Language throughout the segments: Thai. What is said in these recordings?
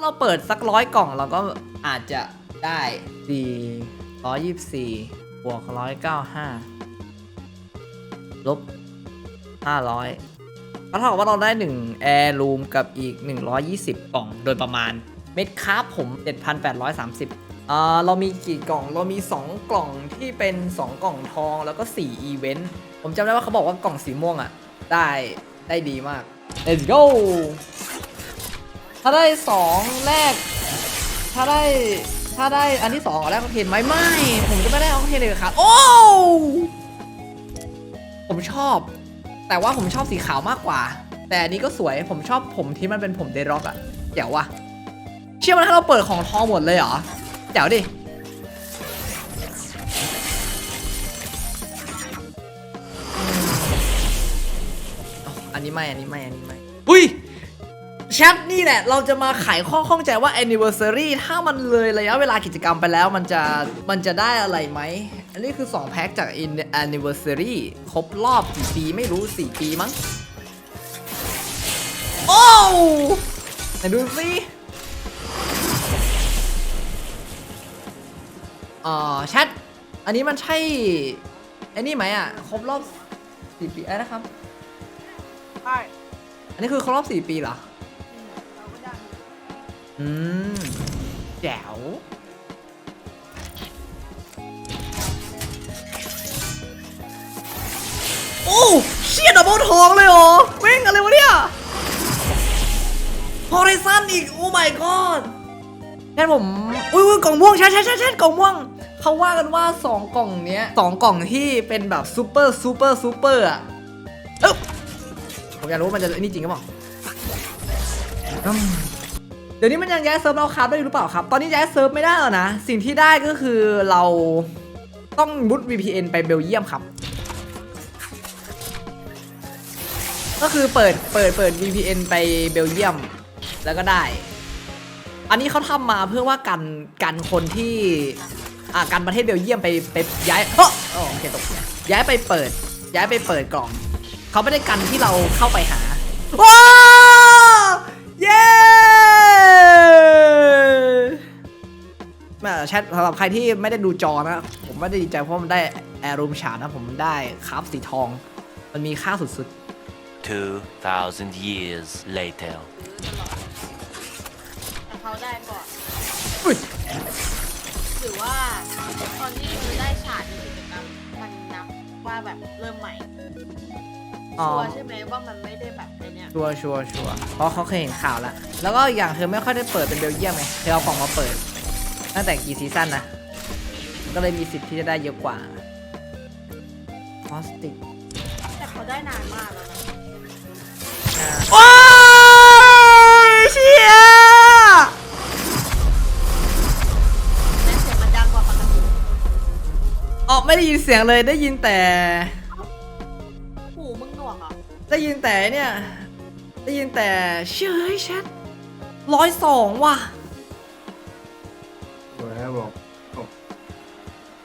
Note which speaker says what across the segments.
Speaker 1: ถ้าเราเปิดสักร้อยกล่องเราก็อาจจะได้สี่ร้อยยี่สิบสี่บวกร้อยเก้าห้าลบห้าร้อยก็เท่ากับว่าเราได้หนึ่งแอร์รูมกับอีก120กล่องโดยประมาณ เม็ดคาร์บผม7,830อ่าเรามีกี่กล่อง เรามี 2 กล่องที่เป็น 2 กล่องทองแล้วก็ 4 อีเวนต์ ผมจำได้ว่าเขาบอกว่ากล่องสีม่วงอะ ได้ได้ดีมาก let's go ถ้าได้2แรก ถ้าได้ถ้าได้อันที่2เอาแรกเขาเทนไหมไม่ ผมจะไม่ได้เอาเทนเลยครับโอ้ผมชอบ แต่ว่าผมชอบสีขาวมากกว่า แต่อันนี้ก็สวยผมชอบผมที่มันเป็นผมเดร็อกอะเจ๋วว่ะเชื่อว่าถ้าเราเปิดของทองหมดเลยเหรอเจ๋วดิอันนี้ไม่ อันนี้ไม่ อันนี้ไม่ อุ้ย แชทนี่แหละ เราจะมาไขข้อข้องใจว่า anniversary ถ้ามันเลยระยะเวลากิจกรรมไปแล้วมันจะมันจะได้อะไรไหม อันนี้คือ 2 แพ็คจาก in- anniversary ครบรอบกี่ปีไม่รู้ 4 ปีมั้ง โอ้วไหนดูสิอ่าแชท อันนี้มันใช่ไอ้นี่ไหมอะ ครบรอบ 4 ปีไอ้นะครับ
Speaker 2: ใช่
Speaker 1: อันนี้คือครบรอบ 4 ปีเหรอ
Speaker 2: อืมเราก็ได้
Speaker 1: อืมแจ๋วโอ้เชี่ยดับเบิลทองเลยเหรอเว้งอะไรวะเนี่ยฮอริซันอีก โอ้ my god แค่ผมอุ้ยอุ้ยกล่องม่วงใช่ใช่ใช่ใช่กล่องม่วง เขาว่ากันว่า 2 กล่องเนี้ยสองกล่องที่เป็นแบบซูเปอร์ซูเปอร์ซูเปอร์อะเอ้าผมอยากรู้มันจะนี่จริงหรือเปล่าอืม เดี๋ยวนี้มันยังย้ายเซิร์ฟเราคราฟได้หรือเปล่าครับ ตอนนี้ย้ายเซิร์ฟไม่ได้แล้วนะ สิ่งที่ได้ก็คือเราต้องมุด VPN ไปเบลเยียมครับ ก็คือเปิดเปิดเปิด VPN ไปเบลเยียม แล้วก็ได้ อันนี้เขาทำมาเพื่อว่ากันกันคนที่อ่ากันประเทศเบลเยียมไปไปย้ายเฮ้อโอเคตกย้ายไปเปิด ย้ายไปเปิดกล่องเขาไม่ได้กันที่เราเข้าไปหาว้า แม่แชทสำหรับใครที่ไม่ได้ดูจอนะ ผมไม่ได้ดีใจเพราะมันได้แอร์รูมฉานะผมได้คราฟสีทอง มันมีค่าสุด
Speaker 3: 2,000 years later.
Speaker 2: แต่เขาได้ก่อน
Speaker 1: ๆอุ้ย
Speaker 2: หรือว่าตอนที่มือได้ฉาดในกิจกรรมมันนับว่าแบบเริ่มใหม่
Speaker 1: อ๋อ
Speaker 2: ชัวร์ใช่ไหมว่ามันไม่ได้แบบไอเนี้ย
Speaker 1: ชัวร์ชัวร์ชัวร์เพราะเขาเคยเห็นข่าวแล้ว แล้วก็อย่างเธอไม่ค่อยได้เปิดเป็นเบลเยียมไงเธอเอากล่องมาเปิด ตั้งแต่กี่ซีซั่นนะ ก็เลยมีสิทธิ์ที่จะได้เยอะกว่าพลาสติก
Speaker 2: แต่เขาได้นานมากแล้วนะ
Speaker 1: โอ้ยเชีย
Speaker 2: และเสียงมันดังกว่าปกติ
Speaker 1: อ๋อไม่ได้ยินเสียงเลยได้ยินแต่
Speaker 2: หูมึงหนวกเหรอะ
Speaker 1: ได้ยินแต่เนี่ย ได้ยินแต่เชยแชทร้อยสองว่ะ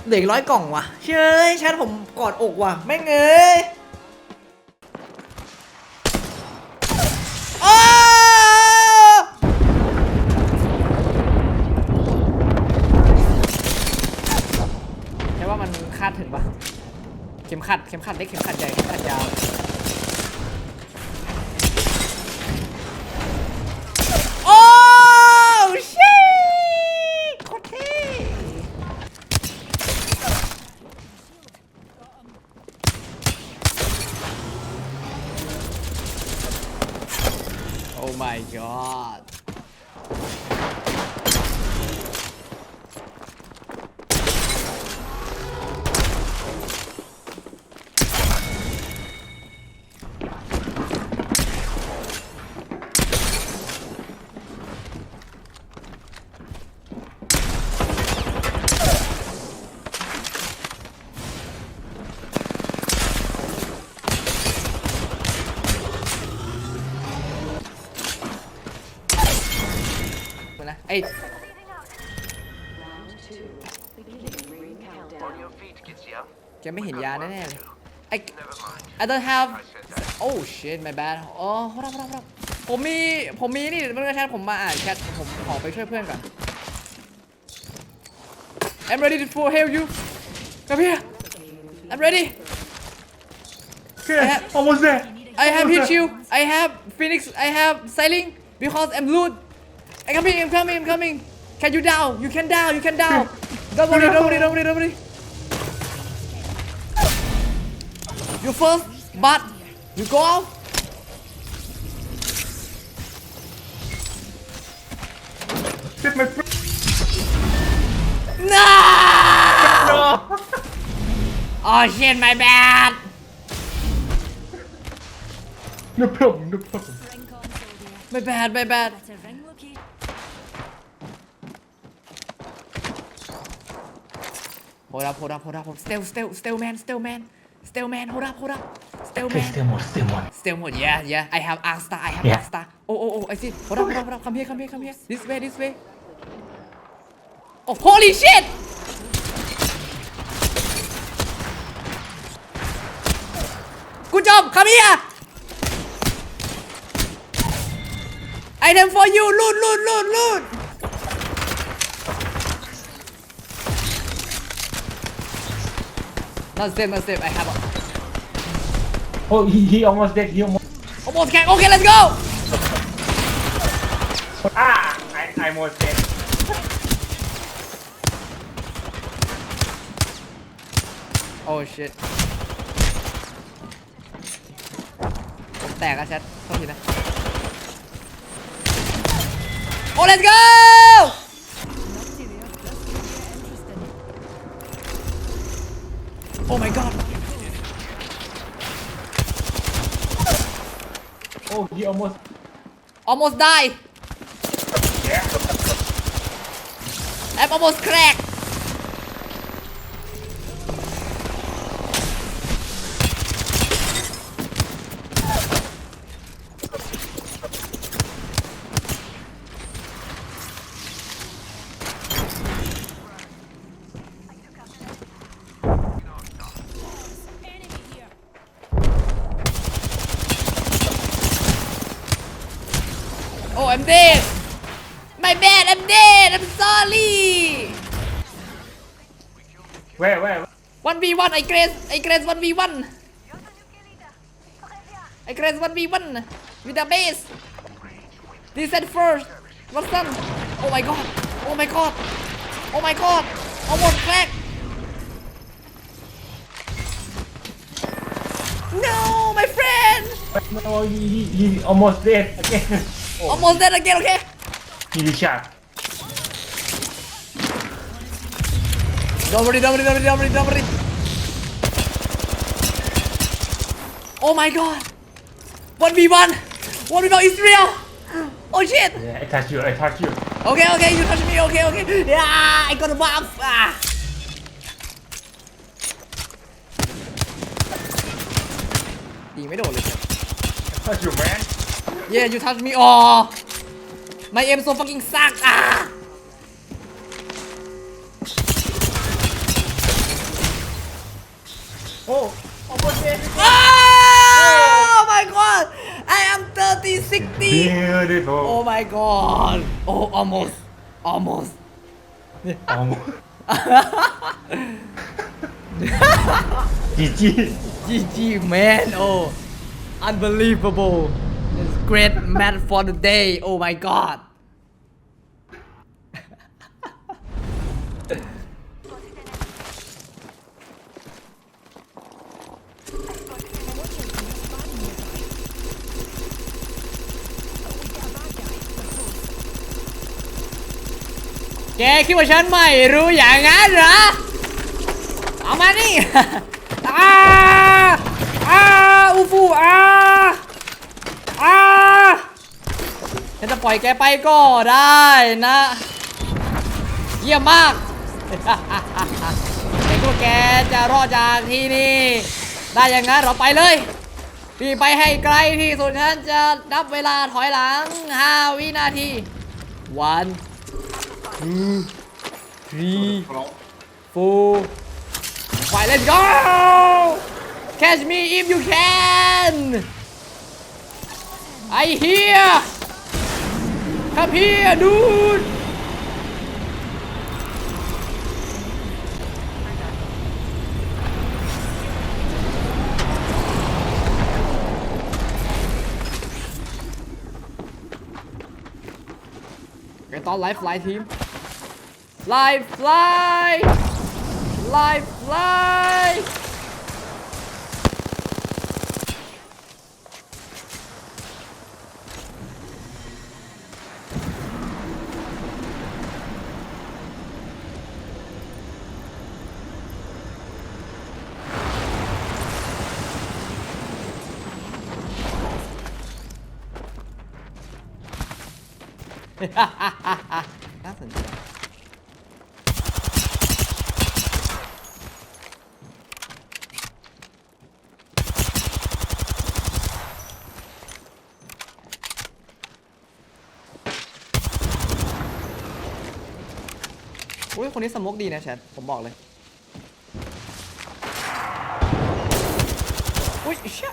Speaker 1: เหลืออีกร้อยกล่องว่ะ เชยแชทผมกอดอกว่ะแม่งเงยอ้ยใช่ว่ามันคาดถึงปะเข็มขัด เข็มขัดเล็กเข็มขัดใหญ่ เข็มขัดยาว แกไม่เห็นยาแน่ๆเลยไอ้ I don't have oh shit my bad อ๋อ hold up hold up hold up ผมมี ผมมีนี่เมื่อแชทผมมาอ่านแชทผมขอไปช่วยเพื่อนก่อน I'm ready to for help you come here I'm ready
Speaker 4: Okay, almost there.
Speaker 1: I have hit you I have Phoenix I have sailing because I'm loot I'm coming I'm coming I'm coming can you down you can down you can down don't worry don't worry don't worry don't worry You first but you go out.
Speaker 4: Hit my
Speaker 1: no!
Speaker 4: No.
Speaker 1: oh shit my bad.
Speaker 4: No problem, no problem.
Speaker 1: my bad my bad. Hold up hold up hold up. Still still still man still man still man hold up hold up still
Speaker 4: Okay,
Speaker 1: man
Speaker 4: still more, still more.
Speaker 1: Still mode, yeah, yeah. I have Arc Star, I have
Speaker 4: Yeah.
Speaker 1: Arc Star. Oh, oh, oh, I see. Hold up, hold up, hold up. Come here, come here, come here. This way, this way. Oh, holy shit! Good job, come here! Item for you, loot, loot, loot, loot! Not safe, not safe. I have a...
Speaker 4: Oh, he, he almost dead. He almost.
Speaker 1: Almost can. Okay, let's go!
Speaker 4: Ah, I, I almost dead.
Speaker 1: Oh shit ผมแตกอะแชทโทษทีนะ โอ้ let's go Oh my god
Speaker 4: Oh, he almost.
Speaker 1: almost die
Speaker 4: Yeah.
Speaker 1: I'm almost cracked
Speaker 4: Where, where?
Speaker 1: One. with the base descend first What's Watson oh my god oh my god oh my god Almost เอาหมดแรก no my friend
Speaker 4: No, he, he, he almost dead again. Oh.
Speaker 1: almost dead again okay?
Speaker 4: He shot.
Speaker 1: Nobody, nobody, nobody, nobody, nobody. Oh my god. 1v1. 1v1 Israel. Oh shit.
Speaker 4: Yeah, I touch you, I touch you.
Speaker 1: Okay, okay, you touch me, okay, okay. Yeah, I got a buff. Ah.
Speaker 4: Touch you, man.
Speaker 1: Yeah, you touch me. Oh. My aim so fucking sucks. Ah.
Speaker 4: Oh.
Speaker 1: Oh my god. I am 30, 60.
Speaker 4: Beautiful.
Speaker 1: Oh my god. Oh, almost. Almost.
Speaker 4: Almost. GG.
Speaker 1: GG, man. Oh, unbelievable. It's great match for the day. Oh my god. กคิดว่าฉันไม่รู้อย่างนั้นเหรอ เอามานี่อาอาอูฟูอาอาฉันจะปล่อยแกไปก็ได้นะ เยี่ยมมากแต่ก็แกจะรอดจากที่นี่ได้อย่างนั้นเราไปเลยพี่ไปให้ไกลที่สุดฉันจะนับเวลาถอยหลัง 5 วินาที one two three four five let's go catch me if you can ไอเฮียครับเฮียดูดไอตอนไลฟ์ไลฟ์ทีมไลฟ์ไลฟ์ไลฟ์ไลฟ์ น่าสนใจ อุ้ยคนนี้สมกดีนะแชทผมบอกเลย อุ้ยเชี่ย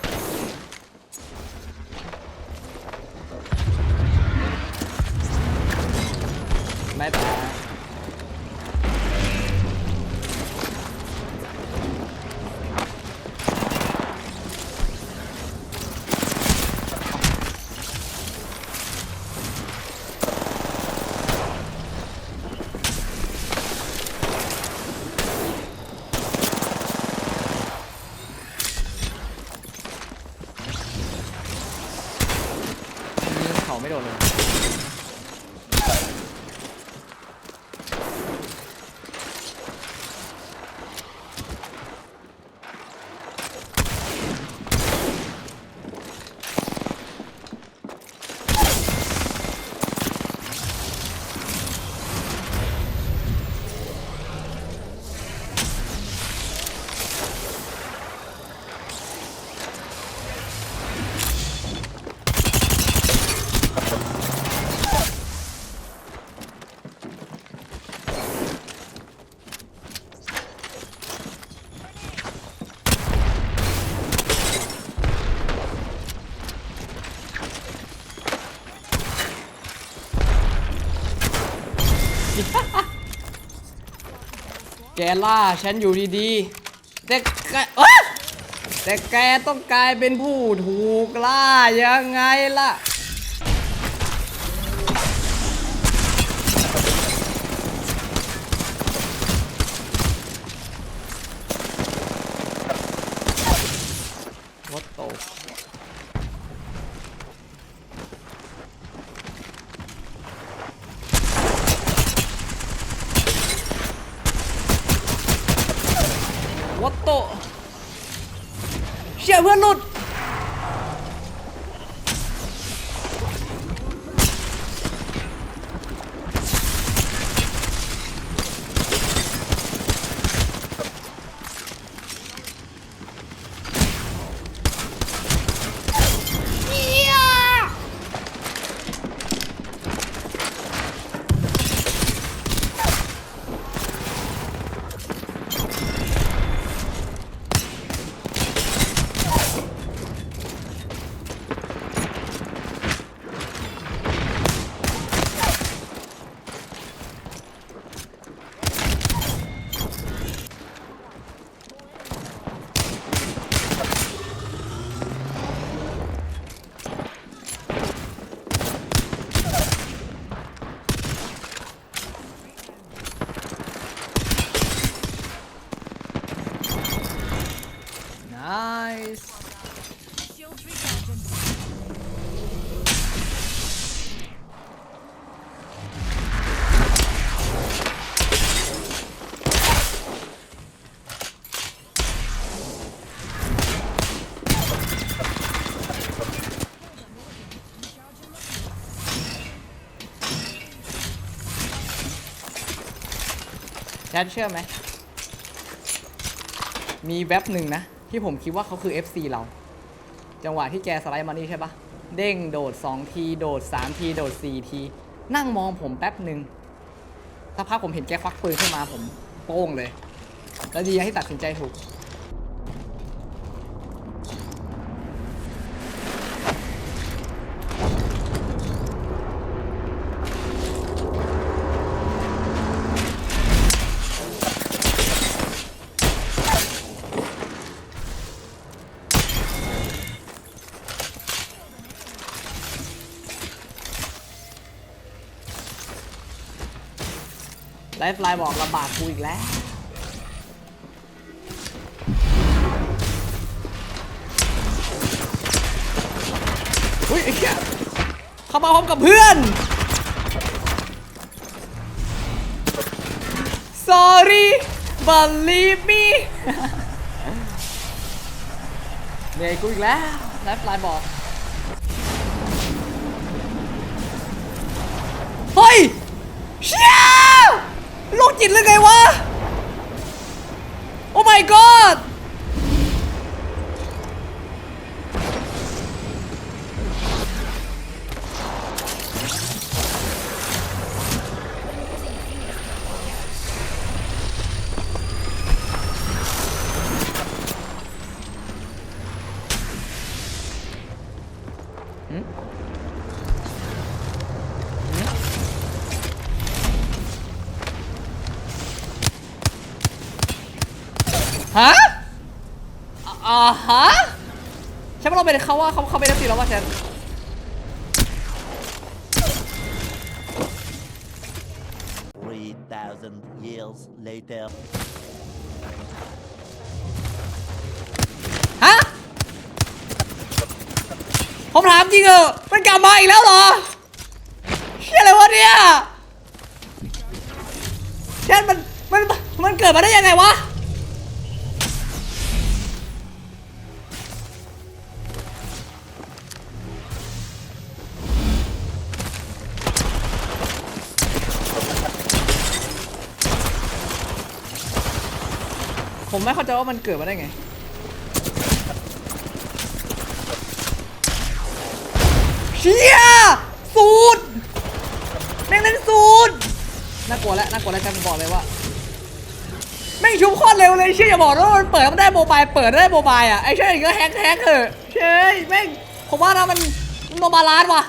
Speaker 1: แกล่าฉันอยู่ดีๆ แต่แกแต่แกต้องกลายเป็นผู้ถูกล่ายังไงล่ะ โตเชี่ยเพื่อนหลุด ทเชื่อไหม มีแว็บหนึ่งนะ ที่ผมคิดว่าเขาคือ FC เรา จังหวะที่แกสไลด์มานี่ใช่ปะเด้งโดด 2 ที โดด 3 ที โดด 4 ที นั่งมองผมแป๊บหนึ่งถ้าภาพผมเห็นแกควักปืนขึ้นมาผมโป้งเลย แล้วดีที่ตัดสินใจถูก ไลฟ์ไลน์บอกลำบากกูอีกแล้ว อุ้ยไอ้เหี้ยเข้ามาพร้อมกับเพื่อน sorry believe me เหนื่อยกูอีกแล้วไลฟ์ไลน์บอก เฮ้ย จิตหรือไงวะ โอ้ my god ฮะ อ่าอ่าฮะใช่ไหมเราเป็นเขาว่าเขาเขาเป็นนักตีแล้วว่าแชน
Speaker 3: Three thousand years later.
Speaker 1: ฮะผมถามจริงเหรอมันกลับมาอีกแล้วเหรอเชี่ยอะไรวะเนี่ยแชนมันมันมันเกิดมาได้ยังไงวะ ผมไม่เข้าใจว่ามันเกิดมาได้ไง เชี่ยสูตรแม่งเล่นสูตรน่ากลัวแล้วน่ากลัวแล้วกันบอกเลยว่าแม่งชุบโคตรเร็วเลยเชี่ยอย่าบอกว่ามันเปิดมันได้โมบายเปิดได้โมบายอะไอ้เชี่ยอย่างเงี้ยแฮกแฮกเถอะเชี่ยแม่งผมว่านะมันโนบาลานว่ะ